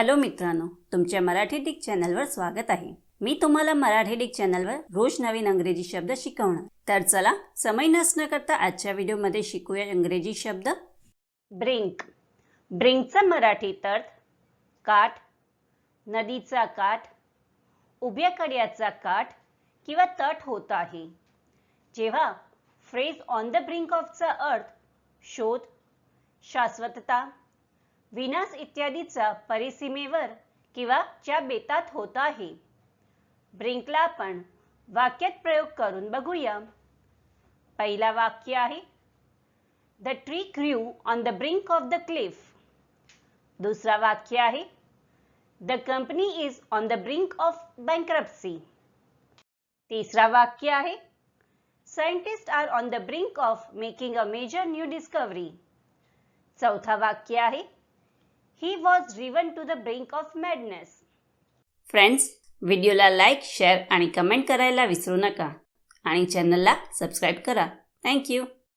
Hello मित्रांनो तुमच्या Marathi Dick चॅनलवर स्वागत आहे. मी तुम्हाला मराठी डिक चॅनलवर रोज नवीन अंग्रेजी शब्द शिकवणार. तर चला समय नसणं करता आजच्या व्हिडिओमध्ये शिकूया इंग्रजी शब्द. ब्रिंक. ब्रिंकचा मराठी अर्थ काठ नदीचा काठ उभ्या कड्याचा काठ किंवा तट होत आहे. जेव्हा फ्रेज ऑन द ब्रिंक ऑफचा अर्थ शोध शाश्वतता विनाश इत्यादीचा परिसीमेवर किंवा च्या बेतात होत आहे. ब्रिंकला आपण वाक्यात प्रयोग करून बघूया. पहिला वाक्य आहे the tree grew on the brink of the cliff दुसरा वाक्य आहे the company is on the brink of bankruptcy तिसरा वाक्य आहे scientists are on the brink of making a major new discovery चौथा वाक्य आहे he was driven to the brink of madness friends व्हिडिओला लाईक शेअर आणि कमेंट करायला विसरू नका. आणि चॅनलला सबस्क्राईब करा. थँक्यू